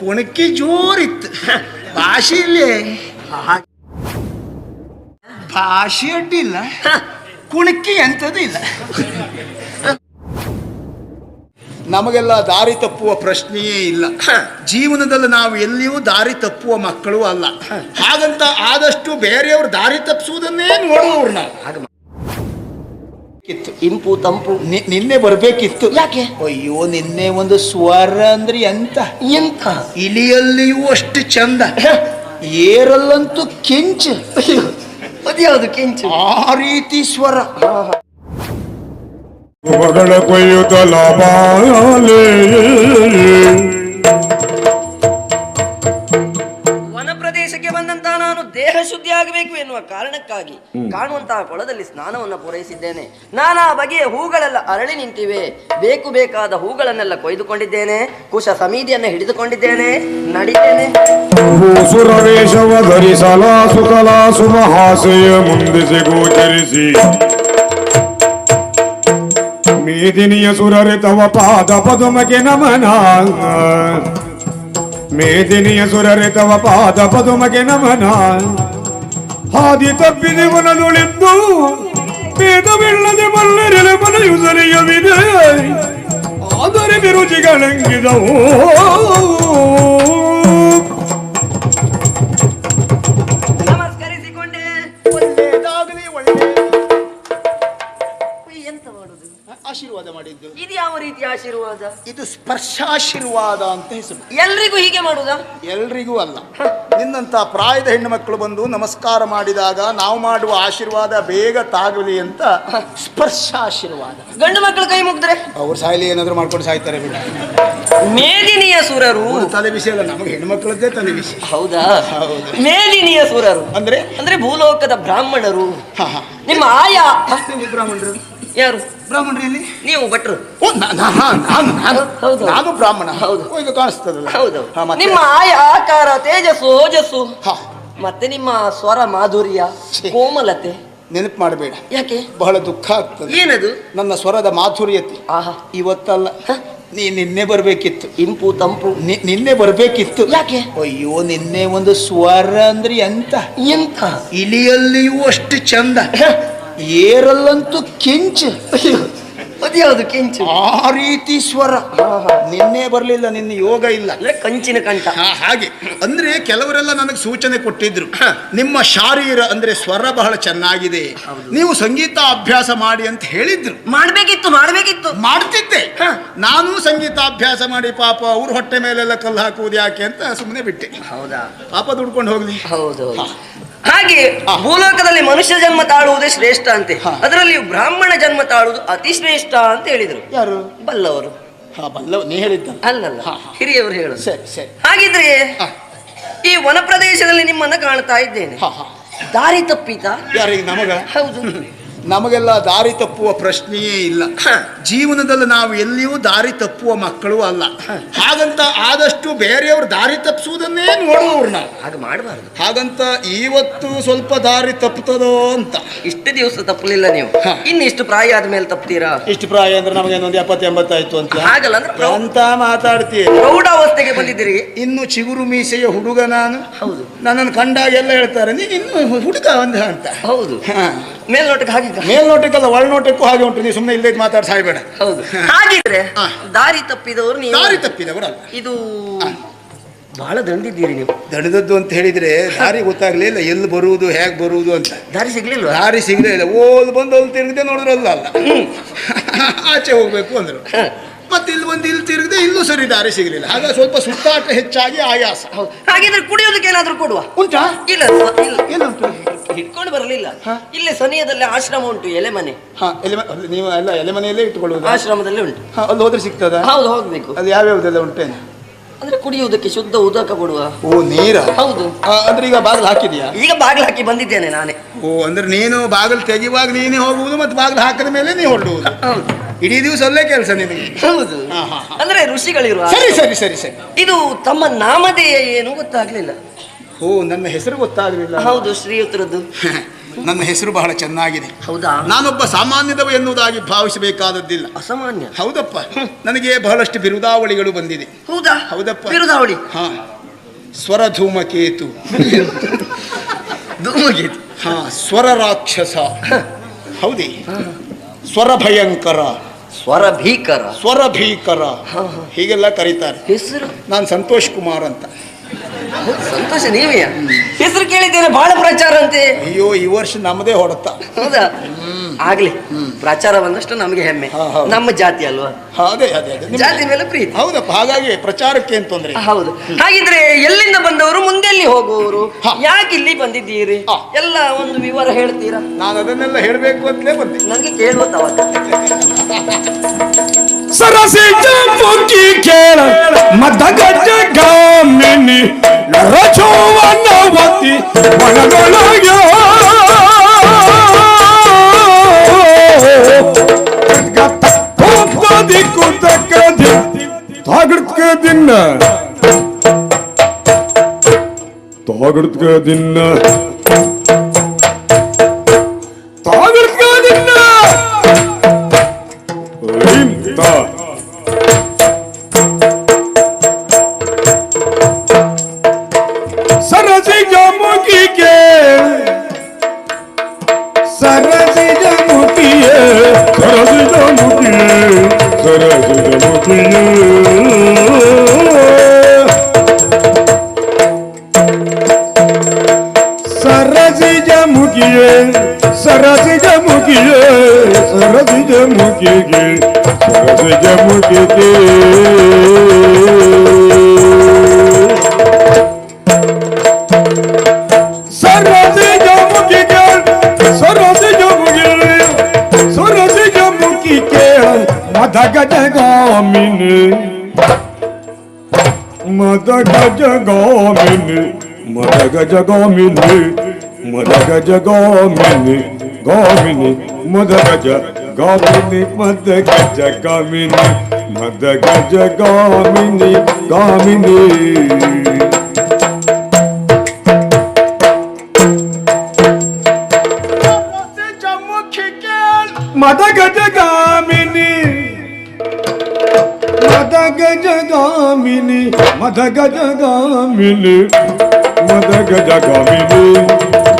ಕುಣಕಿ ಜೋರಿತ್ತು. ಭಾಷೆ ಇಲ್ಲೇ. ಭಾಷೆ ಅಡ್ಡಿಲ್ಲ. ಕುಣಕಿ ಎಂಥದ್ದು ಇಲ್ಲ. ನಮಗೆಲ್ಲ ದಾರಿ ತಪ್ಪುವ ಪ್ರಶ್ನೆಯೇ ಇಲ್ಲ. ಜೀವನದಲ್ಲಿ ನಾವು ಎಲ್ಲಿಯೂ ದಾರಿ ತಪ್ಪುವ ಮಕ್ಕಳು ಅಲ್ಲ. ಹಾಗಂತ ಆದಷ್ಟು ಬೇರೆಯವರು ದಾರಿ ತಪ್ಪಿಸುವುದನ್ನೇ ನೋಡುವವ್ರು ನಾವು. ಇತ್ತು ಇಂಪು ತಂಪು. ನಿ- ನಿನ್ನೆ ಬರ್ಬೇಕಿತ್ತು. ಯಾಕೆ? ಅಯ್ಯೋ ನಿನ್ನೆ ಒಂದು ಸ್ವರ ಅಂದ್ರೆ ಎಂತ? ಎಂತ? ಇಲಿಯಲ್ಲಿಯೂ ಅಷ್ಟು ಚಂದ. ಏರಲ್ಲಂತೂ ಕೆಂಚ. ಅದ್ಯಾವುದು ಕೆಂಚು? ಆ ರೀತಿ ಸ್ವರ. ಮಗಳ ಕೊಯ್ಯುತ್ತಲ ಬಾಲೆ ದೇಹ ಶುದ್ಧಿ ಆಗಬೇಕು ಎನ್ನುವ ಕಾರಣಕ್ಕಾಗಿ ಕಾಣುವಂತಹ ಕೊಳದಲ್ಲಿ ಸ್ನಾನವನ್ನು ಪೂರೈಸಿದ್ದೇನೆ. ನಾನಾ ಬಗೆಯ ಹೂಗಳೆಲ್ಲ ಅರಳಿ ನಿಂತಿವೆ. ಬೇಕು ಬೇಕಾದ ಹೂಗಳನ್ನೆಲ್ಲ ಕೊಯ್ದುಕೊಂಡಿದ್ದೇನೆ. ಕುಶ ಸಮಿತಿಯನ್ನು ಹಿಡಿದುಕೊಂಡಿದ್ದೇನೆ. ನಡಿತೇನೆ. ಸುರವೇಶವ ಧರಿಸಲ ಸುಕಲ ಸುಮಹಾಸೆಯ ಮುಂದಿಸಿ ಗೋಚರಿಸಿ ಮೇದಿನಿಯ ಸುರರೆ ತವ ಪಾದ ಪದುಮಗೆ ನಮನ. ಮೇದಿನಿಯ ಸುರರೆ ತವ ಪಾದ ಪದುಮಗೆ ನಮನ ಹಾದಿ ತಪ್ಪಿದೆ ಮನದುಳಿದ್ದು ಭೇದವಿಲ್ಲದೆ ಬಲ್ಲರೆಲೆ ಮನೆಯುಸರಿಯವಿದೆ ಆದರೆ ಬಿರುಚಿಗಳಂಗಿದವು ಸ್ಪರ್ಶಾಶೀರ್ವಾದ ಅಂತ ಹೆಸರು. ಎಲ್ರಿಗೂ ಹೀಗೆ ಮಾಡುದಾ? ಎಲ್ರಿಗೂ ಅಲ್ಲ. ನಿನ್ನಂತ ಪ್ರಾಯದ ಹೆಣ್ಣು ಮಕ್ಕಳು ಬಂದು ನಮಸ್ಕಾರ ಮಾಡಿದಾಗ ನಾವು ಮಾಡುವ ಆಶೀರ್ವಾದ ಬೇಗ ತಾಗಲಿ ಅಂತ ಸ್ಪರ್ಶ ಆಶೀರ್ವಾದ ಗಂಡು ಮಕ್ಕಳು ಕೈ ಮುಗಿದ್ರೆ? ಅವ್ರ ಸಾಯಿಲಿ ಏನಾದ್ರು ಮಾಡ್ಕೊಂಡು ಸಾಯ್ತಾರೆ ಬಿಡ. ಮೇದಿನಿಯ ಸುರರು. ತಲೆ ಬಿಸಿ ಅಲ್ಲ ನಮಗೆ ಹೆಣ್ಣು ಮಕ್ಕಳದ್ದೇ ತಲೆ ಬಿಸಿ. ಹೌದಾ? ಹೌದು. ಮೇದಿನಿಯ ಸುರರು. ಅಂದ್ರೆ? ಅಂದ್ರೆ ಭೂಲೋಕದ ಬ್ರಾಹ್ಮಣರು. ಹಾ, ಹಾ. ನಿಮ್ಮ ಆಯಾ ನೀವು ಬ್ರಾಹ್ಮಣರು ಯಾರು? ಬ್ರಾಹ್ಮಣರು ಎಲ್ಲಿ ನೀವು ಭಟ್ರು. ಓ, ನಾ- ನಾ- ಹಾ, ನಾನು ನಾನು ಹೌದು. ನಾನು ಬ್ರಾಹ್ಮಣ. ಹೌದು. ಓ, ಈಗ ಕಾಣಿಸ್ತದಲ್ಲ. ಹೌದು. ಹಾ, ಮತ್ತೆ? ನಿಮ್ಮ ಆಯ ಆಕಾರ ತೇಜಸ್ಸು ಓಜಸ್ಸು. ಹಾ. ಮತ್ತೆ ನಿಮ್ಮ ಸ್ವರ ಮಾಧುರ್ಯ ಛೆ. ಕೋಮಲತೆ. ನೆನಪು ಮಾಡಬೇಡ. ಯಾಕೆ? ಬಹಳ ದುಃಖ ಆಗ್ತದೆ. ಏನದು? ನನ್ನ ಸ್ವರದ ಮಾಧುರ್ಯತೆ. ಆಹಾ. ಇವತ್ತಲ್ಲ. ನೀ ನಿನ್ನೆ ಬರಬೇಕಿತ್ತು. ಇಂಪು ತಂಪು. ನಿನ್ನೆ ಬರಬೇಕಿತ್ತು. ಯಾಕೆ? ಅಯ್ಯೋ ನಿನ್ನೆ ಒಂದು ಸ್ವರ ಅಂದ್ರೆ ಎಂತ? ಎಂತ? ಇಲಿಯಲ್ಲಿಯೂ ಅಷ್ಟು ಚಂದ. ಏರಲ್ಲಂತೂ ಕೆಂಚ. ಅದ್ಯಾವುದು ಕೆಂಚು? ಆ ರೀತಿ ಸ್ವರ. ನಿನ್ನೆ ಬರಲಿಲ್ಲ ನಿನ್ನೆ ಯೋಗ ಇಲ್ಲ. ಅಂದ್ರೆ ಕಂಚಿನ ಕಂಠ. ಹಾ, ಹಾಗೆ. ಅಂದ್ರೆ ಕೆಲವರೆಲ್ಲ ನನಗೆ ಸೂಚನೆ ಕೊಟ್ಟಿದ್ರು. ನಿಮ್ಮ ಶಾರೀರ ಅಂದ್ರೆ ಸ್ವರ ಬಹಳ ಚೆನ್ನಾಗಿದೆ. ನೀವು ಸಂಗೀತ ಅಭ್ಯಾಸ ಮಾಡಿ ಅಂತ ಹೇಳಿದ್ರು. ಮಾಡ್ಬೇಕಿತ್ತು ಮಾಡ್ಬೇಕಿತ್ತು. ಮಾಡ್ತಿದ್ದೆ. ನಾನು ಸಂಗೀತ ಅಭ್ಯಾಸ ಮಾಡಿ ಪಾಪ ಅವ್ರ ಹೊಟ್ಟೆ ಮೇಲೆಲ್ಲ ಕಲ್ಲು ಹಾಕುವುದು ಯಾಕೆ ಅಂತ ಸುಮ್ಮನೆ ಬಿಟ್ಟೆ. ಹೌದಾ? ಪಾಪ ದುಡ್ಕೊಂಡು ಹೋಗ್ಲಿ. ಹೌದು ಹಾಗೆ ಭೂಲೋಕದಲ್ಲಿ ಮನುಷ್ಯ ಜನ್ಮ ತಾಳುವುದೇ ಶ್ರೇಷ್ಠ ಅಂತೆ. ಅದರಲ್ಲಿ ಬ್ರಾಹ್ಮಣ ಜನ್ಮ ತಾಳುವುದು ಅತಿ ಶ್ರೇಷ್ಠ ಅಂತ ಹೇಳಿದರು. ಯಾರು? ಬಲ್ಲವರು. ನೀ ಹೇಳಿದ್ದ. ಅಲ್ಲಲ್ಲ. ಹಿರಿಯವರು ಹೇಳು ಸರಿ ಸರಿ. ಹಾಗಿದ್ರೆ. ಈ ವನ ಪ್ರದೇಶದಲ್ಲಿ ನಿಮ್ಮನ್ನ ಕಾಣ್ತಾ ಇದ್ದೇನೆ. ದಾರಿ ತಪ್ಪಿತಾ ಯಾರಿಗೆ ನಮಗ? ಹೌದು. ನಮಗೆಲ್ಲ ದಾರಿ ತಪ್ಪುವ ಪ್ರಶ್ನೆಯೇ ಇಲ್ಲ. ಜೀವನದಲ್ಲಿ ನಾವು ಎಲ್ಲಿಯೂ ದಾರಿ ತಪ್ಪುವ ಮಕ್ಕಳು ಅಲ್ಲ. ಹಾಗಂತ ಆದಷ್ಟು ಬೇರೆಯವರು ದಾರಿ ತಪ್ಪಿಸುವುದನ್ನೇ ನೋಡುವವ್ರು ನಾವು. ಹಾಗೆ ಮಾಡಬಾರ್ದು. ಹಾಗಂತ ಇವತ್ತು ಸ್ವಲ್ಪ ದಾರಿ ತಪ್ಪುತ್ತದೋ ಅಂತ. ಇಷ್ಟು ದಿವಸ ತಪ್ಪಲಿಲ್ಲ ನೀವು. ಇನ್ನು ಇಷ್ಟು ಪ್ರಾಯ ಆದ್ಮೇಲೆ ತಪ್ತೀರಾ ಇಷ್ಟು ಪ್ರಾಯ ಅಂದ್ರೆ ನಮಗೆ ಒಂದು ಎಪ್ಪತ್ತು ಎಂಬತ್ತಾಯ್ತು ಅಂತ. ಹಾಗಲ್ಲ ಅಂದ್ರೆ ಅಂತ ಮಾತಾಡ್ತೀವಿ ಪ್ರೌಢಾವಸ್ಥೆಗೆ ಬಂದಿದ್ದೀರಿ. ಇನ್ನು ಚಿಗುರು ಮೀಸೆಯ ಹುಡುಗ ನಾನು. ಹೌದು. ನನ್ನನ್ನು ಕಂಡಾಗೆಲ್ಲ ಹೇಳ್ತಾರೆ ನೀನು ಇನ್ನು ಹುಡುಗ ಒಂದ ಅಂತ. ಹೌದು. ಹಾ. ಮೇಲ್ನೋಟಕ್ಕೆ ಹಾಗೆ ಮೇಲ್ನೋಟಕ್ಕಲ್ಲ ಒಳನೋಟಕ್ಕೂ ಹಾಗೆ ಉಂಟು ನೀವು ಸುಮ್ಮನೆ ಇಲ್ಲೇ ಮಾತಾಡಿ ಸಾಯ್ಬೇಡ ಹೌದು. ಹಾಗಿದ್ರೆ ದಾರಿ ತಪ್ಪಿದವರು ನೀವು. ದಾರಿ ತಪ್ಪಿದವರಲ್ಲ. ಇದು ಬಹಳ ದಂಡಿದ್ದೀರಿ ನೀವು. ದಣದದ್ದು ಅಂತ ಹೇಳಿದ್ರೆ ದಾರಿ ಗೊತ್ತಾಗ್ಲಿಲ್ಲ ಎಲ್ಲಿ ಬರುವುದು ಹೇಗೆ ಬರುವುದು ಅಂತ. ದಾರಿ ಸಿಗ್ಲಿಲ್ಲ ದಾರಿ ಸಿಗಲೇ ಇಲ್ಲ. ಓದ್ ಬಂದು ಅಲ್ಲಿ ತಿರುಗದೆ ನೋಡಿದ್ರೆ ಅಲ್ಲ. ಅಲ್ಲ ಆಚೆ ಹೋಗ್ಬೇಕು ಅಂದ್ರು. ಮತ್ತೆ ಇಲ್ಲಿ ಬಂದು ಇಲ್ಲಿ ತಿರುಗದೆ ಇಲ್ಲೂ ಸರಿ ದಾರಿ ಸಿಗಲಿಲ್ಲ. ಹಾಗಾಗಿ ಸ್ವಲ್ಪ ಸುತ್ತಾಟ ಹೆಚ್ಚಾಗಿ ಆಯಾಸ. ಹೌದು. ಹಾಗಿದ್ರೆ ಕುಡಿಯೋದಕ್ಕೆ ಏನಾದ್ರೂ ಕೊಡುವ? ಉಂಟಾ? ಇಲ್ಲ ಇಲ್ಲ. ಏನುಂಟು ಹಿಡ್ಕೊಂಡು ಬರಲಿಲ್ಲ. ಇಲ್ಲೇ ಸನಿಯದಲ್ಲಿ ಆಶ್ರಮ ಉಂಟು ಎಲೆ ಮನೆ ಹಾ ಎಲೆ ಮ- ಅಲ್ಲಿ ನೀವು ಎಲ್ಲ ಎಲೆ ಮನೆಯಲ್ಲೇ ಇಟ್ಟುಕೊಳ್ಳುವುದು? ಆಶ್ರಮದಲ್ಲಿ ಉಂಟು. ಅಲ್ಲಿ ಹೋದ್ರೆ ಸಿಗ್ತದ? ಹೌದು ಹೋಗ್ಬೇಕು. ಅಲ್ಲಿ ಯಾವ್ಯಾವ್ದೆಲ್ಲ ಉಂಟೇನು? ಅಂದ್ರೆ ಕುಡಿಯುವುದಕ್ಕೆ ಶುದ್ಧ ಉದಕ ಕೊಡುವ. ಓ ನೀರ? ಹೌದು. ಅಂದ್ರೆ ಈಗ ಬಾಗಿಲು ಹಾಕಿದ್ಯಾ? ಈಗ ಬಾಗಿಲು ಹಾಕಿ ಬಂದಿದ್ದೇನೆ ನಾನೇ. ಓ ಅಂದ್ರೆ ನೀನು ಬಾಗಿಲು ತೆಗೆಯುವಾಗ ನೀನೇ ಹೋಗುವುದು ಮತ್ತೆ ಬಾಗಿಲು ಹಾಕಿದ ಮೇಲೆ ನೀ ಹೊರಡುವುದು. ಹೌದು. ಇಡೀ ದಿವಸ ಅಲ್ಲೇ ಕೆಲಸ ನಿಮಗೆ? ಹೌದು. ಅಂದ್ರೆ ಋಷಿಗಳಿರುವ ಸರಿ ಸರಿ ಸರಿ ಸರಿ. ಇದು ತಮ್ಮ ನಾಮಧೇಯ ಏನು ಗೊತ್ತಾಗ್ಲಿಲ್ಲ. ಓ ನನ್ನ ಹೆಸರು ಗೊತ್ತಾಗಲಿಲ್ಲ. ಹೌದು ಶ್ರೀಯುತರದ್ದು. ನನ್ನ ಹೆಸರು ಬಹಳ ಚೆನ್ನಾಗಿದೆ. ಹೌದಾ? ನಾನೊಬ್ಬ ಸಾಮಾನ್ಯದವ ಎನ್ನುವುದಾಗಿ ಭಾವಿಸಬೇಕಾದದ್ದಿಲ್ಲ. ಅಸಾಮಾನ್ಯ. ಹೌದಪ್ಪ. ನನಗೆ ಬಹಳಷ್ಟು ಬಿರುದಾವಳಿಗಳು ಬಂದಿದೆ. ಹೌದಾ? ಹೌದಪ್ಪ. ಬಿರುದಾವಳಿ. ಹಾ. ಸ್ವರಧೂಮಕೇತು ಧೂಮಕೇತು. ಹಾ ಸ್ವರ ರಾಕ್ಷಸ. ಹೌದೇ? ಸ್ವರ ಭಯಂಕರ ಸ್ವರ ಭೀಕರ ಸ್ವರ ಭೀಕರ ಹೀಗೆಲ್ಲ ಕರೀತಾರೆ. ಹೆಸರು? ನಾನು ಸಂತೋಷ್ ಕುಮಾರ್ ಅಂತ. ಸಂತೋಷ ನೀವೇ ಹೆಸರು ಕೇಳಿದ್ದೇನೆ ಬಹಳ ಪ್ರಚಾರ ಅಂತೆ. ಅಯ್ಯೋ ಈ ವರ್ಷ ನಮ್ಮದೇ ಹೊಡೆತ. ಹೌದಾ? ಆಗ್ಲಿ. ಪ್ರಚಾರ ಬಂದಷ್ಟು ನಮಗೆ ಹೆಮ್ಮೆ. ನಮ್ಮ ಜಾತಿ ಅಲ್ವಾ? ಅದೇ ಅದೇ ಅದೇ. ಜಾತಿ ಮೇಲೆ ಪ್ರೀತಿ. ಹೌದಪ್ಪ ಹಾಗಾಗಿ ಪ್ರಚಾರಕ್ಕೆ ಏನ್ ತೊಂದ್ರೆ ಹೌದು. ಹಾಗಿದ್ರೆ ಎಲ್ಲಿಂದ ಬಂದವರು ಮುಂದೆ ಎಲ್ಲಿ ಹೋಗುವವರು. ಯಾಕೆ ಇಲ್ಲಿ ಬಂದಿದ್ದೀರಿ. ಎಲ್ಲ ಒಂದು ವಿವರ ಹೇಳ್ತೀರಾ? ನಾನು ಅದನ್ನೆಲ್ಲ ಹೇಳಬೇಕು ಅಂತಲೇ ಬಂದೆ. ನನಗೆ ಕೇಳುವ ಸರಸಿ ಮುಖಿ ಕೇಳ ಮದಗಜ್ಜ ಗಾಮಿನಿ ಗಾಮಿನಿ ರಚೋವನವತಿ ಒಳಗೊಳಗೆ ತಾಗಡ್ಕ 사라지자 무기에 사라지자 무기에 사라지자 무기에 사라지자 무기에 사라지자 무기에 사라지자 무기에 사라지자 무기에 마다가다가 미네 마다가다가 미네 마다가다가 미네 ಗಾಮಿನಿ ಮದ ಗಜ ಗಾಮಿನಿ ಗಾಮಿನಿ ಮದ ಗಜ ಗಾಮಿನಿ ಮದ ಗಜ ಗಾಮಿನಿ ಮದ ಗಜ ಗಾಮಿನಿ ಮದ ಗಜ ಗಾಮಿನಿ ಮದ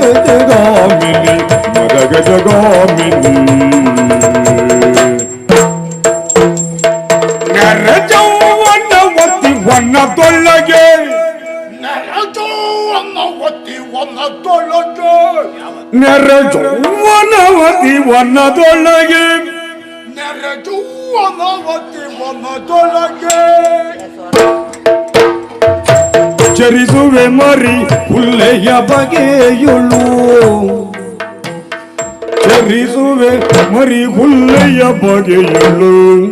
ಗಜ ಗಾಮಿನಿ ಮದ ಗಜ ಗಾಮಿನಿ ನೆರಜೌವನ ಒತ್ತಿ ನೆರಜೌವನವತಿ ವನ್ನದೊಳಗೆ ಚರಿಸುವೆ ಮರಿ ಹುಲ್ಲೆಯ ಬಗೆಯುಳು. ಚರಿಸುವೆ ಮರಿ ಹುಲ್ಲೆಯ ಬಗೆಯುಳು.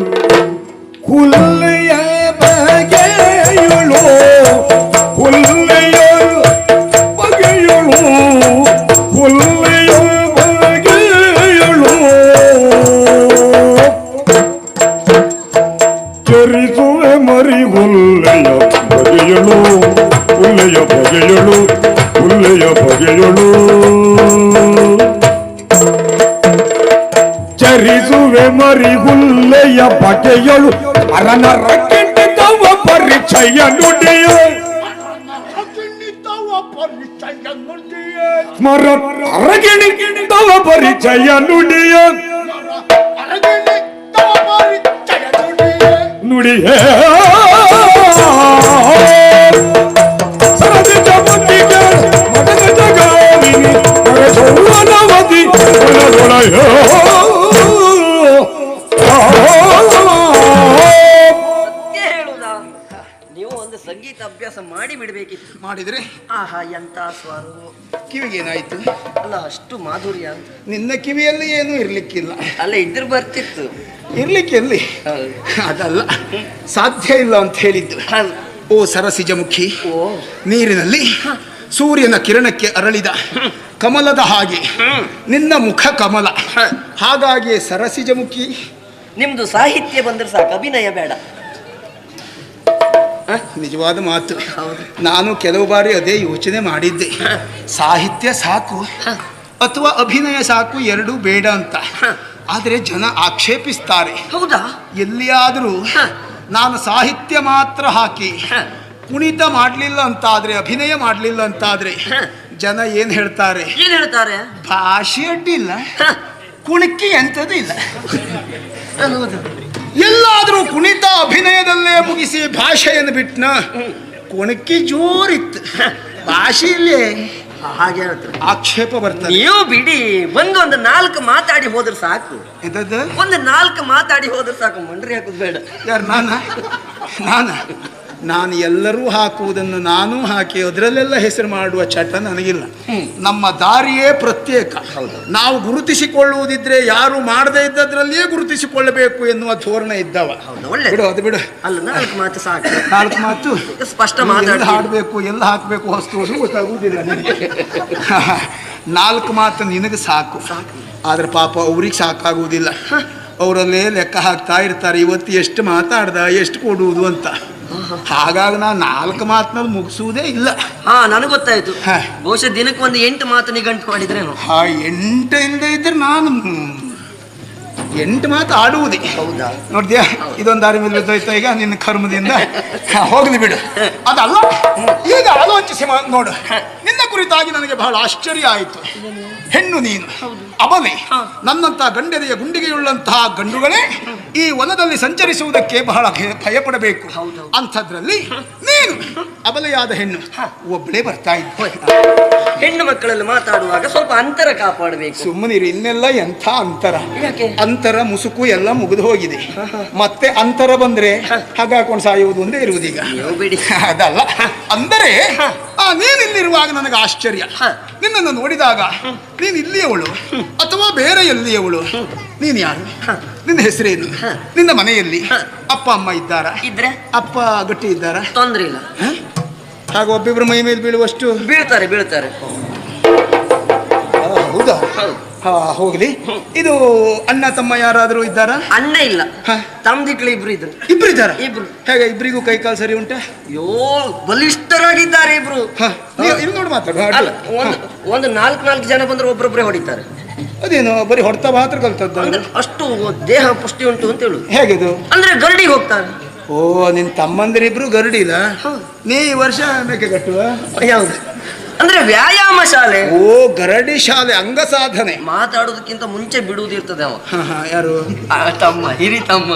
ಹುಲ್ಲೆಯ ಬಗೆಯುಳು. ಹುಲ್ಲೆಯ ಬಗೆಯುಳು. ಹುಲ್ಲೆಯ ಹುಲ್ಲೆಯ ಬಗೆಯಳು ಚರಿಸುವೆ ಮರಿ ಹುಲ್ಲೆಯ ಬಗೆಯಳು ಅರನರ ಕೆಂಡಿದವ ಪರಿಚಯ ನುಡಿಯ ಮರ ಅರಗಿಣಿದವ ಪರಿಚಯ ನುಡಿಯ ನುಡಿಯೇ ಸತ್ಯ ಹೇಳುದಾ ನೀವು ಒಂದು ಸಂಗೀತ ಅಭ್ಯಾಸ ಮಾಡಿ ಬಿಡ್ಬೇಕಿತ್ತು. ಮಾಡಿದ್ರೆ? ಆಹಾ ಎಂತ ಸ್ವರ ಕಿವಿಗೇನಾಯ್ತು ಅಲ್ಲ ಅಷ್ಟು ಮಾಧುರ್ಯ ಅಂತ. ನಿನ್ನ ಕಿವಿಯಲ್ಲಿ ಏನೂ ಇರ್ಲಿಕ್ಕಿಲ್ಲ. ಅಲ್ಲ ಇದ್ರ ಬರ್ತಿತ್ತು. ಇರ್ಲಿಕ್ಕೆ ಎಲ್ಲಿ ಹೌದು. ಅದಲ್ಲ ಸಾಧ್ಯ ಇಲ್ಲ ಅಂತ ಹೇಳಿದ್ದು. ಹೌದು. ಓ ಸರಸಿಜಮುಖಿ ಓ. ನೀರಿನಲ್ಲಿ ಸೂರ್ಯನ ಕಿರಣಕ್ಕೆ ಅರಳಿದ. ಕಮಲದ ಹಾಗೆ. ನಿನ್ನ ಮುಖ ಕಮಲ. ಹಾಗಾಗಿ ಸರಸಿಜಮುಖಿ ನಿಮ್ದು ಸಾಹಿತ್ಯ ಬಂದ್ರೆ ಸಾಕು ಅಭಿನಯ ಬೇಡ. ನಿಜವಾದ ಮಾತು. ಹೌದು. ನಾನು ಕೆಲವು ಬಾರಿ ಅದೇ ಯೋಚನೆ ಮಾಡಿದ್ದೆ. ಸಾಹಿತ್ಯ ಸಾಕು ಅಥವಾ ಅಭಿನಯ ಸಾಕು ಎರಡೂ ಬೇಡ ಅಂತ. ಆದರೆ ಜನ ಆಕ್ಷೇಪಿಸ್ತಾರೆ. ಹೌದಾ? ಎಲ್ಲಿಯಾದರೂ ನಾನು ಸಾಹಿತ್ಯ ಮಾತ್ರ ಹಾಕಿ. ಕುಣಿತ ಮಾಡಲಿಲ್ಲ ಅಂತಾದ್ರೆ ಅಭಿನಯ ಮಾಡಲಿಲ್ಲ ಅಂತಾದ್ರೆ ಆದ್ರೆ ಜನ ಏನು ಹೇಳ್ತಾರೆ? ಏನ್ ಹೇಳ್ತಾರೆ? ಭಾಷೆ ಅಡ್ಡಿಲ್ಲ. ಕುಣಕಿ ಎಂಥದ್ದು ಇಲ್ಲ. ಎಲ್ಲಾದರೂ ಕುಣಿತ ಅಭಿನಯದಲ್ಲೇ ಮುಗಿಸಿ ಭಾಷೆಯನ್ನು ಬಿಟ್ನ? ಕುಣಕಿ ಜೋರಿತ್ತು. ಭಾಷೆಯಲ್ಲೇ ಹಾಗೆ ಹೇಳ್ತಾರೆ ಆಕ್ಷೇಪ ಬರ್ತದೆ. ನೀವು ಬಿಡಿ ಒಂದು ಒಂದು ನಾಲ್ಕು ಮಾತಾಡಿ ಹೋದ್ರೆ ಸಾಕು. ಎಂಥದ್ದು? ಒಂದು ನಾಲ್ಕು ಮಾತಾಡಿ ಹೋದ್ರೆ ಸಾಕು. ಮಂಡ್ರಿ ಹಾಕುದು ಬೇಡ. ಯಾರು ನಾನ? ನಾನ? ನಾನು ಎಲ್ಲರೂ ಹಾಕುವುದನ್ನು ನಾನು ಹಾಕಿ ಅದರಲ್ಲೆಲ್ಲ ಹೆಸರು ಮಾಡುವ ಚಟ ನನಗಿಲ್ಲ. ನಮ್ಮ ದಾರಿಯೇ ಪ್ರತ್ಯೇಕ. ನಾವು ಗುರುತಿಸಿಕೊಳ್ಳುವುದಿದ್ರೆ ಯಾರು ಮಾಡದೇ ಇದ್ದದ್ರಲ್ಲಿಯೇ ಗುರುತಿಸಿಕೊಳ್ಳಬೇಕು ಎನ್ನುವ ಧೋರಣೆ ಇದ್ದವ. ಬಿಡು ಅದು ಬಿಡು. ಅಲ್ಲ ನಾಲ್ಕು ಮಾತು ಸಾಕು. ನಾಲ್ಕು ಮಾತು? ಸ್ಪಷ್ಟ ಮಾತಾಡಿ ಹಾಡಬೇಕು ಎಲ್ಲ ಹಾಕಬೇಕು ಹೊಸ್ತು ಗೊತ್ತಾಗುವುದಿಲ್ಲ ನಿನಗೆ. ನಾಲ್ಕು ಮಾತು ನಿನಗೆ ಸಾಕು. ಆದ್ರೆ ಪಾಪ ಅವ್ರಿಗೆ ಸಾಕಾಗುವುದಿಲ್ಲ. ಅವರಲ್ಲೇ ಲೆಕ್ಕ ಹಾಕ್ತಾ ಇರ್ತಾರೆ ಇವತ್ತು ಎಷ್ಟು ಮಾತಾಡ್ದ ಎಷ್ಟು ಕೊಡುವುದು ಅಂತ. ಹಾಗಾಗಿ ನಾವು ನಾಲ್ಕು ಮಾತಿನಲ್ಲಿ ಮುಗಿಸುವುದೇ ಇಲ್ಲ. ಹಾ ನನಗೆ ಗೊತ್ತಾಯ್ತು. ಬಹುಶಃ ದಿನಕ್ಕೆ ಒಂದು ಎಂಟು ಮಾತು ನಿಗಂಟು ಮಾಡಿದ್ರೇನು? ಹಾ ಎಂಟು ಇಂದ ಇದ್ರೆ ನಾನು ಎಂಟು ಮಾತು ಆಡುವುದೇ. ಹೌದಾ? ನೋಡಿದ್ಯಾ? ಇದೊಂದು ದಾರಿ ಮೇಲೆ ಬಿದ್ದೋಯ್ತಾ ಈಗ ನಿನ್ನ ಕರ್ಮದಿಂದ. ಹೋಗಲಿ ಬಿಡು. ಅದಲ್ಲ? ಈಗ ಆಲೋಚಿಸಿ ನೋಡು. ನಿನ್ನ ಕುರಿತಾಗಿ ನನಗೆ ಬಹಳ ಆಶ್ಚರ್ಯ ಆಯಿತು. ಹೆಣ್ಣು ನೀನು. ಅಬಲೆ ನನ್ನಂತಹ ಗಂಡೆದೆಯ ಗುಂಡಿಗೆಯುಳ್ಳಂತಹ ಗಂಡುಗಳೇ ಈ ವನದಲ್ಲಿ ಸಂಚರಿಸುವುದಕ್ಕೆ ಬಹಳ ಭಯ- ಭಯಪಡಬೇಕು. ಅಂಥದ್ರಲ್ಲಿ ನೀನು ಅಬಲೆಯಾದ ಹೆಣ್ಣು ಒಬ್ಬಳೇ ಬರ್ತಾ ಇದ್ದ. ಹೆಣ್ಣು ಮಕ್ಕಳಲ್ಲಿ ಮಾತಾಡುವಾಗ ಸ್ವಲ್ಪ ಅಂತರ ಕಾಪಾಡಬೇಕು. ಸುಮ್ಮನಿರಿ ಇನ್ನೆಲ್ಲ ಎಂಥ ಅಂತರ? ಅಂತರ ಮುಸುಕು ಎಲ್ಲ ಮುಗಿದು ಹೋಗಿದೆ. ಮತ್ತೆ ಅಂತರ ಬಂದ್ರೆ ಹಾಗಾಕೊಂಡು ಸಾಯುವುದು ಒಂದೇ ಇರುವುದೀಗ ಅದಲ್ಲ. ಅಂದರೆ ನೀನಿಲ್ಲಿರುವಾಗ ನನಗೆ ಆಶ್ಚರ್ಯ. ಹ. ನಿನ್ನನ್ನು ನೋಡಿದಾಗ ನೀನು ಇಲ್ಲಿಯವಳು ಅಥವಾ ಬೇರೆ ಎಲ್ಲಿಯವಳು? ನೀನು ಯಾರು? ನಿನ್ನ ಹೆಸರೇನು? ನಿನ್ನ ಮನೆಯಲ್ಲಿ ಅಪ್ಪ ಅಮ್ಮ ಇದ್ದಾರ? ಇದ್ರೆ? ಅಪ್ಪ ಗಟ್ಟಿ ಇದ್ದಾರ? ತೊಂದರೆ ಇಲ್ಲ. ಹಾಗೂ ಒಬ್ಬಿಬ್ಬರು ಮೈ ಮೇಲೆ ಬೀಳುವಷ್ಟು? ಬೀಳ್ತಾರೆ ಬೀಳ್ತಾರೆ. ಹೌದಾ. ಹೋಗ್ಲಿ. ಇದು ಅಣ್ಣ ತಮ್ಮ ಯಾರಾದರೂ ಇದ್ದಾರ? ಅಣ್ಣ ಇಲ್ಲ. ಹ. ತಮ್ದಿಕ್ಳು ಇಬ್ರು ಇದ್ರು. ಇಬ್ರು ಇದ್ದಾರ? ಇಬ್ರು. ಹೇಗೆ ಇಬ್ರಿಗೂ ಕೈ ಕಾಲು ಸರಿ ಉಂಟಾ? ಅಯ್ಯೋ ಬಲಿಷ್ಠರಾಗಿದ್ದಾರೆ ಇಬ್ರು. ಇಲ್ಲಿ ನೋಡಿ ಮಾತಾಡು ಒಂದು ಒಂದು ನಾಲ್ಕು ನಾಲ್ಕು ಜನ ಬಂದ್ರೆ ಒಬ್ಬರೊಬ್ಬರೇ ಹೊಡಿತಾರೆ. ಅದೇನು ಬರೀ ಹೊಡೆತ ಮಾತ್ರ ಕಲ್ತದ್ದು? ಅಷ್ಟು ದೇಹ ಪುಷ್ಟಿ ಉಂಟು ಅಂತ ಹೇಳುದು. ಹೇಗಿದು ಅಂದ್ರೆ ಗರಡಿಗೆ ಹೋಗ್ತಾರೆ. ಓ ನಿನ್ ತಮ್ಮಂದಿರಿಬ್ರು ಗರಡಿಲ್ಲ ನೀ ಈ ವರ್ಷ ಮೇಕೆ ಕಟ್ಟುವ? ಯಾವುದು ಅಂದ್ರೆ ವ್ಯಾಯಾಮ ಶಾಲೆ. ಓ ಗರಡಿ ಶಾಲೆ ಅಂಗ ಸಾಧನೆ ಮಾತಾಡೋದಕ್ಕಿಂತ ಮುಂಚೆ ಬಿಡುವುದಿರ್ತದೆ ಅವ. ಯಾರು? ಆ ತಮ್ಮ ಹಿರಿ ತಮ್ಮ?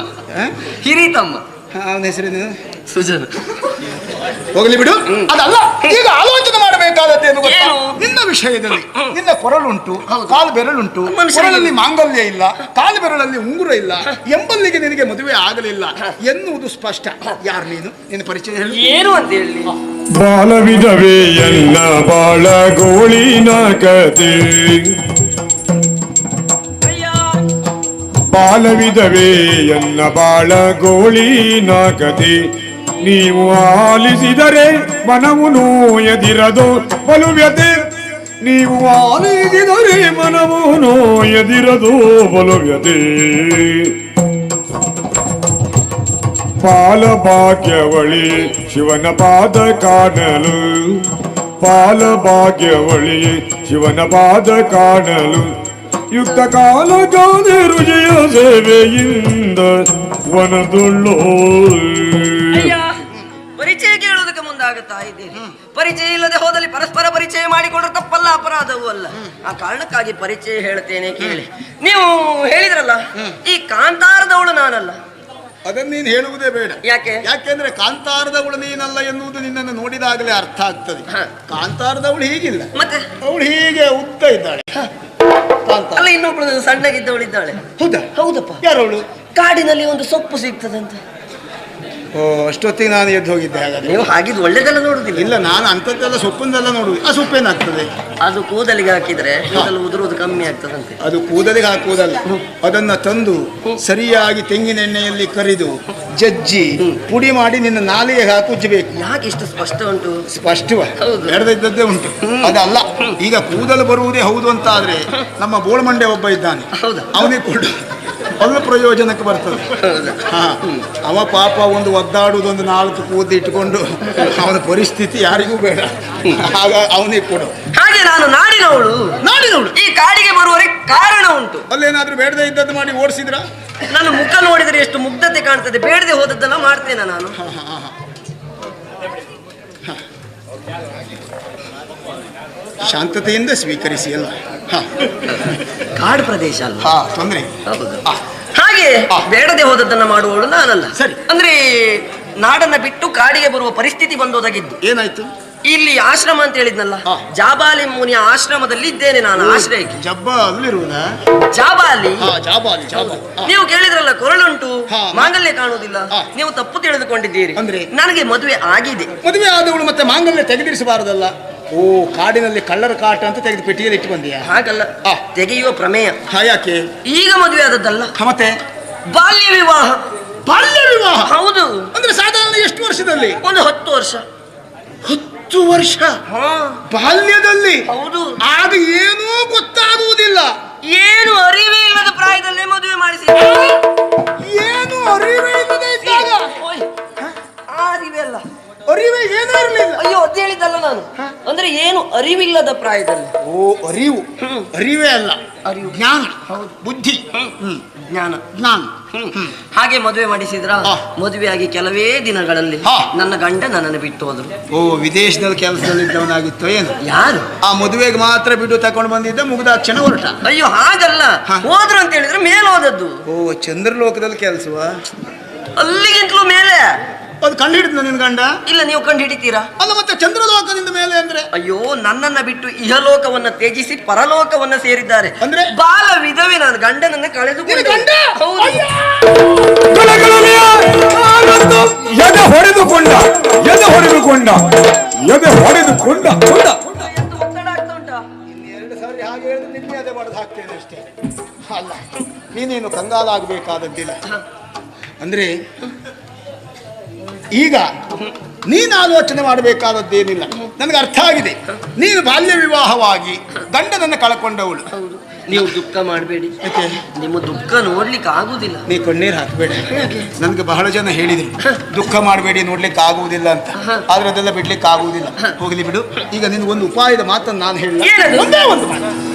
ಹಿರಿ ತಮ್ಮ ಅವನ ಹೆಸರೇನು ಸುಜನ್. ಹೋಗಲಿ ಬಿಡು. ಅದಲ್ಲ ಈಗ ಆಲೋಚನೆ ಮಾಡಬೇಕಾದದ್ದು ಏನು ಗೊತ್ತಾ? ಏನು? ನಿನ್ನ ವಿಷಯದಲ್ಲಿ ನಿನ್ನ ಕೊರಳುಂಟು ಹೌದು. ಕಾಲು ಬೆರಳುಂಟು. ಮನುಷ್ಯನಿಗೆ- ಕೊರಳಲ್ಲಿ ಮಾಂಗಲ್ಯ ಇಲ್ಲ ಕಾಲು ಬೆರಳಲ್ಲಿ ಉಂಗುರ ಇಲ್ಲ ಎಂಬಲ್ಲಿಗೆ ನಿನಗೆ ಮದುವೆ ಆಗಲಿಲ್ಲ ಎನ್ನುವುದು ಸ್ಪಷ್ಟ. ಯಾರು ನೀನು? ನಿನ್ನ ಪರಿಚಯ ಹೇಳಿ. ಏನು ಅಂತ ಹೇಳಿ? ಬಾಲವಿದವೇ ಎನ್ನ ಬಾಳ ಗೋಳಿನ ಕತೆ ಬಾಲವಿದವೇ ಎನ್ನ ಬಾಳ ಗೋಳಿನ ಕತೆ ನೀವು ಆಲಿಸಿದರೆ ಮನವು ನೋಯದಿರದು ಬಲುವ್ಯತೆ. ನೀವು ಆಲಿಸಿದರೆ ಮನವು ನೋಯದಿರದು ಬಲುವ್ಯತೆ. ಪಾಲಭಾಗ್ಯವಳಿ ಶಿವನ ಪಾದ ಕಾಣಲು. ಪಾಲಭಾಗ್ಯವಳಿ ಶಿವನ ಪಾದ ಕಾಣಲು. ಯುಕ್ತ ಕಾಲ ಗಾದೆ ರುಜಿಯ ಸೇವೆಯಿಂದ ವನದುಳ್ಳೋ ಪರಿಚಯ ಕೇಳುವುದಕ್ಕೆ ಮುಂದಾಗುತ್ತಾ ಇದ್ದೇನೆ ಪರಿಚಯ ಇಲ್ಲದೆ ಹೋದಲ್ಲಿ ಪರಸ್ಪರ ಪರಿಚಯ ಮಾಡಿಕೊಂಡ್ರೆ ತಪ್ಪಲ್ಲ ಅಪರಾಧವೂ ಅಲ್ಲ. ಆ ಕಾರಣಕ್ಕಾಗಿ ಪರಿಚಯ ಹೇಳ್ತೇನೆ ಕೇಳಿ. ನೀವು ಹೇಳಿದ್ರಲ್ಲ ಈ ಕಾಂತಾರದವಳು ನಾನಲ್ಲ. ಅದನ್ನು ನೀನು ಹೇಳುವುದೇ ಬೇಡ. ಯಾಕೆ? ಯಾಕೆಂದ್ರೆ ಕಾಂತಾರದವಳು ನೀನಲ್ಲ ಎನ್ನುವುದು ನಿನ್ನನ್ನು ನೋಡಿದಾಗಲೇ ಅರ್ಥ ಆಗ್ತದೆ. ಕಾಂತಾರದವಳು ಹೀಗಿಲ್ಲ. ಮತ್ತೆ? ಅವಳು ಹೀಗೆ ಉದ್ದ ಇದ್ದಾಳೆ. ಕಾಂತಾರ. ಅಲ್ಲ ಇನ್ನೊಬ್ಳು ಸಣ್ಣಗಿದ್ದವಳಿದ್ದಾಳೆ. ಹೌದಾ? ಹೌದಪ್ಪ. ಯಾರವಳು? ಕಾಡಿನಲ್ಲಿ ಒಂದು ಸೊಪ್ಪು ಸಿಗ್ತದಂತೆ. ಓ ಅಷ್ಟೊತ್ತಿಗೆ ನಾನು ಎದ್ದು ಹೋಗಿದ್ದೆ ಹಾಗಾದ್ರೆ. ನೀವು ಹಾಗಿದ್ದು ಒಳ್ಳೇದೆಲ್ಲ ನೋಡುದಿಲ್ಲ. ಇಲ್ಲ ನಾನು ಅಂಥದ್ದೆಲ್ಲ ಸೊಪ್ಪನ್ನೆಲ್ಲ ನೋಡುದು ಆ ಸೊಪ್ಪೇನಾಗ್ತದೆ ಅದು ಕೂದಲಿಗೆ ಹಾಕಿದ್ರೆ ಕೂದಲು ಉದುರುವುದು ಕಮ್ಮಿ ಆಗ್ತದಂತೆ. ಅದು ಕೂದಲಿಗೆ ಹಾಕುವುದಲ್ಲ. ಅದನ್ನ ತಂದು ಸರಿಯಾಗಿ ತೆಂಗಿನ ಎಣ್ಣೆಯಲ್ಲಿ ಕರಿದು ಜಜ್ಜಿ ಪುಡಿ ಮಾಡಿ ನಿನ್ನ ನಾಲಿಗೆ ಹಾಕುಜ್ಜಬೇಕು. ಯಾಕೆ ಇಷ್ಟು ಸ್ಪಷ್ಟ ಉಂಟು? ಸ್ಪಷ್ಟವ. ನಡೆದಿದ್ದದ್ದೇ ಉಂಟು. ಅದಲ್ಲ ಈಗ ಕೂದಲು ಬರುವುದೇ ಹೌದು ಅಂತ ಆದ್ರೆ ನಮ್ಮ ಬೋಳ್ಮಂಡೆ ಒಬ್ಬ ಇದ್ದಾನೆ. ಹೌದಾ? ಅವನಿಗೆ ಕೊಡು. ಒಳ್ಳೆ ಪ್ರಯೋಜನಕ್ಕೆ ಬರ್ತದೆ. ಹಾ ಅವ ಪಾಪ ಒಂದು ಒದ್ದಾಡುವುದೊಂದು ನಾಲ್ಕು ಕೂದಿ ಇಟ್ಕೊಂಡು ಅವನ ಪರಿಸ್ಥಿತಿ ಯಾರಿಗೂ ಬೇಡ. ಆಗ ಅವನಿಗೆ ಕೊಡು. ಹಾಗೆ ನಾನು ನಾಡಿನವಳು. ನಾಡಿನವಳು. ಈ ಕಾಡಿಗೆ ಬರುವವರಿಗೆ ಕಾರಣ ಉಂಟು. ಅಲ್ಲೇನಾದ್ರೂ ಬೇಡದೆ ಇದ್ದದ್ದು ಮಾಡಿ ಓಡಿಸಿದ್ರ? ನನ್ನ ಮುಖ ನೋಡಿದರೆ ಎಷ್ಟು ಮುಗ್ಧತೆ ಕಾಣ್ತದೆ. ಬೇಡದೆ ಹೋದದ್ದೆಲ್ಲ ಮಾಡ್ತೇನೆ ನಾನು. ಶಾಂತತೆಯಿಂದ ಸ್ವೀಕರಿಸಿ ಅಲ್ಲ ಹಾ. ಕಾಡು ಪ್ರದೇಶ ಅಲ್ಲ ಹಾ ತೊಂದರೆ ಹೌದು. ಹಾಗೆ ಬೇಡದೆ ಹೋದದ್ದನ್ನ ಮಾಡುವವಳು ನಾನಲ್ಲ. ಸರಿ. ಅಂದ್ರೆ ನಾಡನ್ನ ಬಿಟ್ಟು ಕಾಡಿಗೆ ಬರುವ ಪರಿಸ್ಥಿತಿ ಬಂದೋದಾಗಿದ್ದು. ಏನಾಯ್ತು? ಇಲ್ಲಿ ಆಶ್ರಮ ಅಂತ ಹೇಳಿದ್ನಲ್ಲ. ಜಾಬಾಲಿ ಮುನಿಯ ಆಶ್ರಮದಲ್ಲಿ ಇದ್ದೇನೆ ನಾನು ಆಶ್ರಯಕ್ಕೆ. ಜಾಬಾಲಿ? ನೀವು ಕೇಳಿದ್ರಲ್ಲ ಕೊರಳುಂಟು. ಮಾಂಗಲ್ಯ ಕಾಣುವುದಿಲ್ಲ. ನೀವು ತಪ್ಪು ತಿಳಿದುಕೊಂಡಿದ್ದೀರಿ. ಅಂದ್ರೆ? ನನಗೆ ಮದುವೆ ಆಗಿದೆ. ಮದುವೆ ಆದವಳು ಮತ್ತೆ ಮಾಂಗಲ್ಯ ತೆಗೆದಿರಿಸಬಾರದಲ್ಲ. ಓ ಕಾಡಿನಲ್ಲಿ ಕಳ್ಳರ ಕಾಟ ಅಂತ ತೆಗೆದು ಪೆಟ್ಟಿಗೆಯಲ್ಲಿ ಇಟ್ಟು ಬಂದಿಯಾ ಹಾಗಲ್ಲ. ಆ. ತೆಗೆಯುವ ಪ್ರಮೇಯ. ಹಾ ಯಾಕೆ? ಈಗ ಮದುವೆ ಆದದ್ದಲ್ಲ. ಹಾ, ಮತ್ತೆ? ಬಾಲ್ಯ ವಿವಾಹ. ಬಾಲ್ಯ ವಿವಾಹ? ಹೌದು. ಅಂದ್ರೆ ಸಾಧಾರಣ ಎಷ್ಟು ವರ್ಷದಲ್ಲಿ? ಒಂದು ಹತ್ತು ವರ್ಷ. ಹತ್ತು ವರ್ಷ? ಹಾ. ಬಾಲ್ಯದಲ್ಲಿ? ಹೌದು. ಆಗ ಏನೂ ಗೊತ್ತಾಗುವುದಿಲ್ಲ. ಏನು ಅರಿವೇ ಇಲ್ಲದ ಪ್ರಾಯದಲ್ಲೇ ಮದುವೆ ಮಾಡಿಸಿ. ಏನು ಅರಿವೇ ಇಲ್ಲದೆ ಇದ್ದಾಗ? ಓಯ್, ಆ ಅರಿವೆ ಅಲ್ಲ. ಅರಿವೇ ಏನೂ ಇರಲಿಲ್ಲ. ಅಯ್ಯೋ ಅದ್ ಹೇಳಿದ್ದಲ್ಲ ನಾನು. ಅಂದ್ರೆ ಏನು ಅರಿವಿಲ್ಲದ ಪ್ರಾಯದಲ್ಲಿ? ಓ ಅರಿವು. ಅರಿವೇ ಅಲ್ಲ. ಅರಿವು. ಜ್ಞಾನ. ಹೌದು. ಬುದ್ಧಿ. ಹ್ಮ್. ಜ್ಞಾನ. ಜ್ಞಾನ. ಹ್ಮ್. ಹಾಗೆ ಮದುವೆ ಮಾಡಿಸಿದ್ರ ಮದುವೆ ಮದುವೆಯಾಗಿ ಕೆಲವೇ ದಿನಗಳಲ್ಲಿ ಹಾ. ನನ್ನ ಗಂಡ ನನ್ನನ್ನು ಬಿಟ್ಟು ಹೋದ್ರು. ಓ ವಿದೇಶದಲ್ಲಿ ಕೆಲಸದಲ್ಲಿದ್ದವನಾಗಿತ್ತು ಏನು? ಯಾರು? ಆ ಮದುವೆಗೆ ಮಾತ್ರ ಬಿಡು ತಕೊಂಡು ಬಂದಿದ್ದ ಮುಗಿದ ಕ್ಷಣ ಹೊರಟ. ಅಯ್ಯೋ ಹಾಗಲ್ಲ. ಹಾ. ಹೋದ್ರು ಅಂತ ಹೇಳಿದ್ರೆ ಮೇಲೆ ಹೋದದ್ದು. ಓ ಚಂದ್ರಲೋಕದಲ್ಲಿ ಕೆಲಸವ? ಅಲ್ಲಿಗಿಂತಲೂ ಮೇಲೆ. ಅದು ಕಂಡು ಹಿಡಿದ ನಿನ್ ಗಂಡ? ಇಲ್ಲ ನೀವು ಕಂಡು ಹಿಡಿತೀರಾ? ಅಲ್ಲ ಮತ್ತೆ ಚಂದ್ರಲೋಕದಿಂದ ಮೇಲೆ ಅಂದ್ರೆ? ಅಯ್ಯೋ ನನ್ನನ್ನ ಬಿಟ್ಟು ಇಹಲೋಕವನ್ನ ತ್ಯಜಿಸಿ ಪರಲೋಕವನ್ನ ಸೇರಿದ್ದಾರೆ. ಅಂದ್ರೆ? ಬಾಲ ವಿಧವೆ ನಾನು ಗಂಡನನ್ನ ಕಳೆದು ನಿನ್ನ ಎದೆ ಹೊಡೆದುಕೊಂಡ ಎದೆ ಹೊಡೆದುಕೊಂಡ ಎದೆ ಹೊಡೆದುಕೊಂಡ ಕೊಂಡ ಎರಡು ಸಾರಿ ಹಾಗೆ ಹೇಳಿದ್ರೆ ನಿನ್ನೆ ಅದೇ ಮಾಡೋದು ಹಾಕ್ತೇನೆ ಅಷ್ಟೇ. ಅಲ್ಲ ನೀನೇನು ಕಂಗಾಲಾಗಬೇಕಾದದ್ದಿಲ್ಲ? ಅಂದ್ರೆ ಈಗ ನೀನು ಆಲೋಚನೆ ಮಾಡಬೇಕಾದದ್ದೇನಿಲ್ಲ. ನನಗೆ ಅರ್ಥ ಆಗಿದೆ. ನೀನು ಬಾಲ್ಯ ವಿವಾಹವಾಗಿ ಗಂಡನನ್ನು ಕಳ್ಕೊಂಡವಳು. ಹೌದು. ನೀವು ದುಃಖ ಮಾಡಬೇಡಿ. ನಿಮ್ಮ ದುಃಖ ನೋಡ್ಲಿಕ್ಕೆ ಆಗುದಿಲ್ಲ. ನೀ ಕಣ್ಣೀರು ಹಾಕಬೇಡ. ನನಗೆ ಬಹಳ ಜನ ಹೇಳಿದ್ರು ದುಃಖ ಮಾಡಬೇಡಿ ನೋಡ್ಲಿಕ್ಕೆ ಆಗುವುದಿಲ್ಲ ಅಂತ. ಆದ್ರೆ ಅದೆಲ್ಲ ಬಿಡ್ಲಿಕ್ಕೆ ಆಗುವುದಿಲ್ಲ ಹೋಗಲಿ ಬಿಡು. ಈಗ ನಿನಗೊಂದು ಉಪಾಯದ ಮಾತನ್ನು ನಾನು ಹೇಳಿ ಸುಮಮುರಿ ಒಂದೇ ಒಂದು ಮಾತು.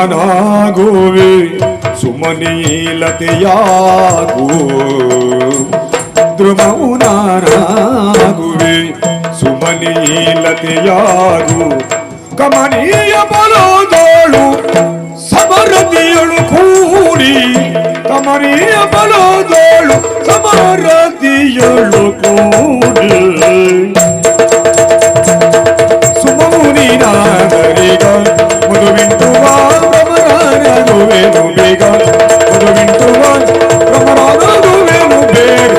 ದ್ರುಮವು ನಾನಾಗುವೆ ಸುಮನೀಲತೆಯಾಗು ದ್ರುಮವು ನಾನಾಗುವೆ ಸುಮನೀಲತೆಯಾಗು ಕಮನೀಯ ಬಲದೋಳು ಸಮರದಿಯಳು ಕೂಡಿ ಕಮನೀಯ ಬಲದೋಳು ಸಮರದಿಯಳು ಕೂಡಿ ಭ್ರಮರಾನಗುವೆನು ಬೇಗ ಮಧುವಿಂಟುವ ಭ್ರಮರಾನಗುವೆನು ಬೇಗ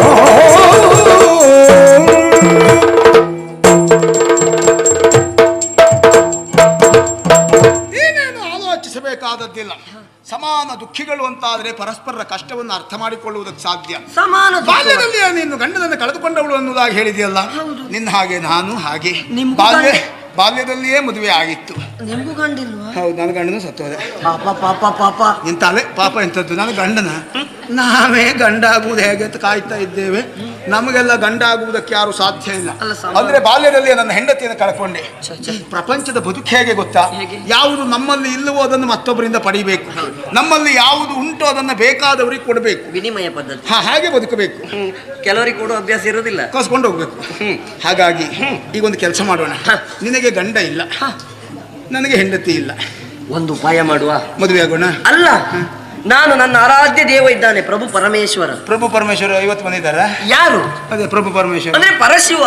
ನೀನೇನು ಆಲೋಚಿಸಬೇಕಾದದ್ದಿಲ್ಲ. ಸಮಾನ ದುಃಖಿಗಳು ಅಂತಾದರೆ ಪರಸ್ಪರರ ಕಷ್ಟವನ್ನು ಅರ್ಥ ಮಾಡಿಕೊಳ್ಳುವುದಕ್ಕೆ ಸಾಧ್ಯ. ಸಮಾನ ಬಾಲ್ಯದಲ್ಲಿ ನೀನು ಗಂಡನನ್ನು ಕಳೆದುಕೊಂಡವಳು ಅನ್ನೋದಾಗಿ ಹೇಳಿದೆಯಲ್ಲ. ನಿನ್ನ ಹಾಗೆ ನಾನು ಹಾಗೆ. ನಿಮ್ಮ ಬಾಲ್ಯ ಬಾಲ್ಯದಲ್ಲಿಯೇ ಮದುವೆ ಆಗಿತ್ತು. ನಿಮಗೂ ಗಂಡಿಲ್ವಾ? ಹೌದು ನನ್ನ ಗಂಡನು ಸತ್ತೋದೆ. ಪಾಪ ಪಾಪ ಪಾಪ. ಅಲೆ ಪಾಪ ಎಂತದ್ದು ನನ್ನ ಗಂಡನ? ನಾವೇ ಗಂಡ ಆಗುವುದು ಹೇಗೆ ಅಂತ ಕಾಯ್ತಾ ಇದ್ದೇವೆ. ನಮಗೆಲ್ಲ ಗಂಡ ಆಗುವುದಕ್ಕೆ ಯಾರು ಸಾಧ್ಯ ಇಲ್ಲ. ಅಂದ್ರೆ ಬಾಲ್ಯದಲ್ಲಿ ನನ್ನ ಹೆಂಡತಿಯನ್ನು ಕಳ್ಕೊಂಡೆ. ಈ ಪ್ರಪಂಚದ ಬದುಕು ಹೇಗೆ ಗೊತ್ತಾ? ಯಾವುದು ನಮ್ಮಲ್ಲಿ ಇಲ್ಲವೋ ಅದನ್ನು ಮತ್ತೊಬ್ಬರಿಂದ ಪಡಿಬೇಕು. ನಮ್ಮಲ್ಲಿ ಯಾವುದು ಉಂಟು ಅದನ್ನು ಬೇಕಾದವರಿಗೆ ಕೊಡಬೇಕು. ವಿನಿಮಯ ಪದ್ಧತಿ. ಹಾ ಹಾಗೆ ಬದುಕಬೇಕು. ಕೆಲವರಿಗೆ ಕೊಡುವ ಅಭ್ಯಾಸ ಇರೋದಿಲ್ಲ ಕಸ್ಕೊಂಡು ಹೋಗ್ಬೇಕು. ಹಾಗಾಗಿ ಈಗ ಒಂದು ಕೆಲಸ ಮಾಡೋಣ. ನಿನಗೆ ಗಂಡ ಇಲ್ಲ. ನನಗೆ ಹೆಂಡತಿ ಇಲ್ಲ. ಒಂದು ಉಪಾಯ ಮಾಡುವ. ಮದುವೆ ಆಗೋಣ. ಅಲ್ಲ. ನಾನು ನನ್ನ ಆರಾಧ್ಯ ದೇವ ಇದ್ದಾನೆ ಪ್ರಭು ಪರಮೇಶ್ವರ. ಪ್ರಭು ಪರಮೇಶ್ವರ ಇವತ್ತು ಬಂದಿದ್ದಾರೆ ಯಾರು? ಅದೇ ಪ್ರಭು ಪರಮೇಶ್ವರ. ಅಂದ್ರೆ ಪರಶಿವ.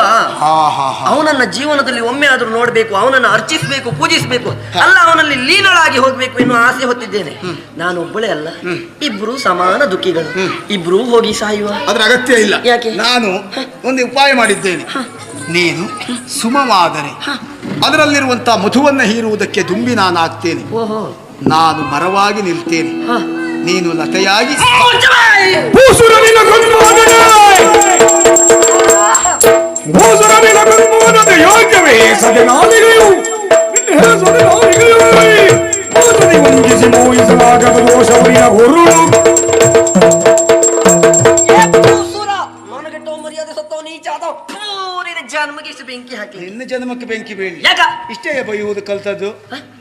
ಅವನನ್ನ ಜೀವನದಲ್ಲಿ ಒಮ್ಮೆ ಆದ್ರೂ ನೋಡಬೇಕು ಅವನನ್ನ ಅರ್ಚಿಸಬೇಕು ಪೂಜಿಸಬೇಕು. ಅಲ್ಲ ಅವನಲ್ಲಿ ಲೀನಳಾಗಿ ಹೋಗ್ಬೇಕು ಎನ್ನುವ ಆಸೆ ಹೊತ್ತಿದ್ದೇನೆ. ನಾನು ಒಬ್ಬಳೇ ಅಲ್ಲ. ಇಬ್ರು ಸಮಾನ ದುಃಖಿಗಳು. ಇಬ್ರು ಹೋಗಿ ಸಾಯುವ. ಅದ್ರ ಅಗತ್ಯ ಇಲ್ಲ. ಯಾಕೆ? ನಾನು ಒಂದು ಉಪಾಯ ಮಾಡಿದ್ದೇನೆ. ನೀನು ಸುಮವಾದರೆ ಅದರಲ್ಲಿರುವಂತಹ ಮಧುವನ್ನ ಹೀರುವುದಕ್ಕೆ ದುಂಬಿ ನಾನು ಆಗ್ತೇನೆ ಓಹೋ. ನಾನು ಮರವಾಗಿ ನಿಲ್ತೇನೆ. ನೀನು ಲತೆಯಾಗಿ ಯೋಗ್ಯವೇ ಮೋಹಿಸಲಾಗದ ದೋಷವರಿಯ ಪೂರಿನ ಜನ್ಮಗೆ ಬೆಂಕಿ ಹಾಕಿ ನಿನ್ನ ಜನ್ಮಕ್ಕೆ ಬೆಂಕಿ ಬೀಳಿ ಯಾಕ? ಇಷ್ಟೇ ಬೈಯುವುದು ಕಲ್ತದ್ದು.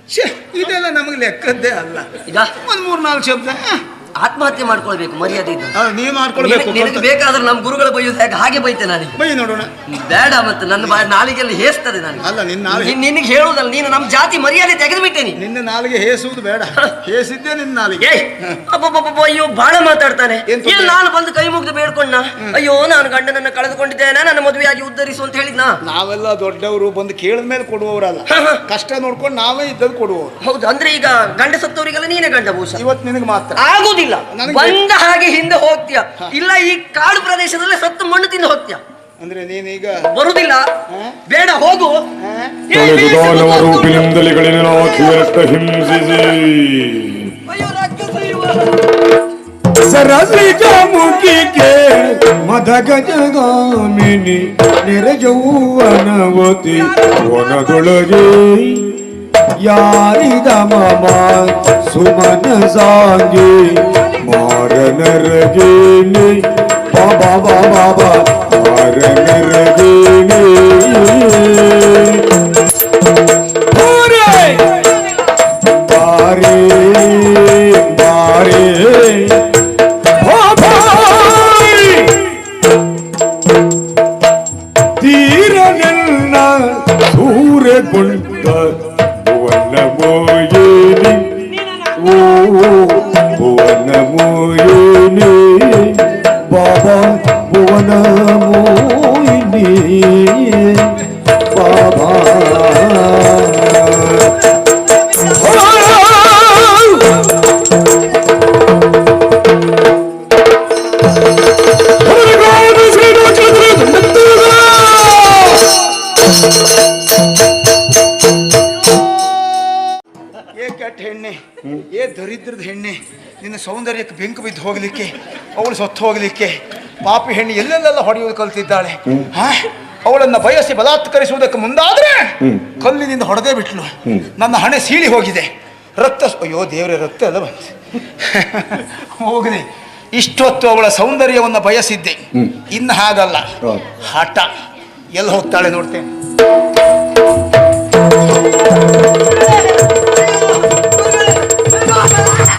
ಛೆ, ಇದೆಲ್ಲ ನಮಗೆ ಲೆಕ್ಕದ್ದೇ ಅಲ್ಲ. ಈಗ ಒಂದು ಮೂರು ನಾಲ್ಕು ಶಬ್ದ ಆತ್ಮಹತ್ಯೆ ಮಾಡ್ಕೊಳ್ಬೇಕು ಮರ್ಯಾದೆ ಇದ್ದ ನೀವು ಮಾಡ್ಕೊಳ್ಬೇಕು ನಿನಗೆ ಬೇಕಾದ್ರೆ ನಮ್ಮ ಗುರುಗಳ ಬೈಯೋದು ಹೇಗೆ? ಬೈತೆ ನಾನು. ಬೈ ನೋಡೋಣ. ಬೇಡ ಮತ್ತೆ ನನ್ನ ಬಾಯಿ ನಾಲಿಗೆಯಲ್ಲಿ ಹೇಸ್ತದೆ ನಾನು. ಅಲ್ಲ ನಿನ್ನ ನಾಲಿಗೆ ನಿನಗೆ ಹೇಳುವುದಲ್ಲ ನೀನು ನಮ್ಮ ಜಾತಿ ಮರ್ಯಾದೆ ತೆಗೆದು ಬಿಟ್ಟೇನಿ ನಿನ್ನ ನಾಲಿಗೆ ಹೇಸುವುದು ಬೇಡ. ಹೇಸಿದ್ದೆ ನಿನ್ನ ನಾಲಿಗೆ. ಅಯ್ಯೋ ಬಹಳ ಮಾತಾಡ್ತಾನೆ. ನಾನು ಬಂದು ಕೈ ಮುಗಿದು ಬೇಡ್ಕೊಂಡ ಅಯ್ಯೋ ನಾನು ಗಂಡನನ್ನ ಕಳೆದುಕೊಂಡಿದ್ದೇನೆ ನನ್ನ ಮದುವೆಯಾಗಿ ಉದ್ಧರಿಸು ಅಂತ ಹೇಳಿದ್ನ? ನಾವೆಲ್ಲ ದೊಡ್ಡವರು ಬಂದು ಕೇಳಿದ ಮೇಲೆ ಕೊಡುವವರಲ್ಲ. ಕಷ್ಟ ನೋಡ್ಕೊಂಡು ನಾವೇ ಇದ್ದದ್ದು ಕೊಡುವವರು. ಹೌದು ಅಂದ್ರೆ ಈಗ ಗಂಡ ಸತ್ತವರಿಗೆಲ್ಲ ನೀನೇ ಗಂಡ ಬಹುಶಃ ಇವತ್ತು ನಿನಗೆ ಮಾತ್ರ. ಆಗುದಿಲ್ಲ. ನನಗೆ ಬಂದ ಹಾಗೆ ಹಿಂದೆ ಹೋಗ್ತೀಯ. ಇಲ್ಲ ಈ ಕಾಡು ಪ್ರದೇಶದಲ್ಲಿ ಸತ್ತು ಮಣ್ಣು ತಿಂದು ಹೋಗ್ತೀಯ. ಅಂದ್ರೆ ನೀನೀಗ ಬರುದಿಲ್ಲ? ಬೇಡ ಹೋಗು. ರೂಪಿನಿಂದಲಿಗಳಿನ ಹಿಂಸಿಸಿ. ಮುಖಿಗೆ ಮದ ಗಜಗಾಮಿನಿ ನಿರಜೌವನವತಿ ವನದೊಳಗೆ યારી દમમાં સુમન સાંગી મારન રગીની બાબા બાબા મારન ಸೌಂದರ್ಯಕ್ಕೆ ಬೆಂಕು ಬಿದ್ದು ಹೋಗ್ಲಿಕ್ಕೆ ಅವಳು ಸೊತ್ತು ಹೋಗ್ಲಿಕ್ಕೆ ಪಾಪಿ ಹೆಣ್ಣು ಎಲ್ಲೆಲ್ಲೆಲ್ಲ ಹೊಡೆಯುವುದು ಕಲ್ತಿದ್ದಾಳೆ. ಹಾ? ಅವಳನ್ನ ಬಯಸಿ ಬಲಾತ್ಕರಿಸುವುದಕ್ಕೆ ಮುಂದಾದ್ರೆ ಕಲ್ಲಿನಿಂದ ಹೊಡೆದೇ ಬಿಟ್ಲು. ನನ್ನ ಹಣೆ ಸೀಳಿ ಹೋಗಿದೆ. ರಕ್ತ ಅಯ್ಯೋ ದೇವರೇ ರಕ್ತ ಎಲ್ಲ ಬಂತು. ಹೋಗಲಿ. ಇಷ್ಟೊತ್ತು ಅವಳ ಸೌಂದರ್ಯವನ್ನು ಬಯಸಿದ್ದೆ. ಇನ್ನು ಹಾಗಲ್ಲ. ಹಠ. ಎಲ್ಲಿ ಹೋಗ್ತಾಳೆ ನೋಡ್ತೇನೆ.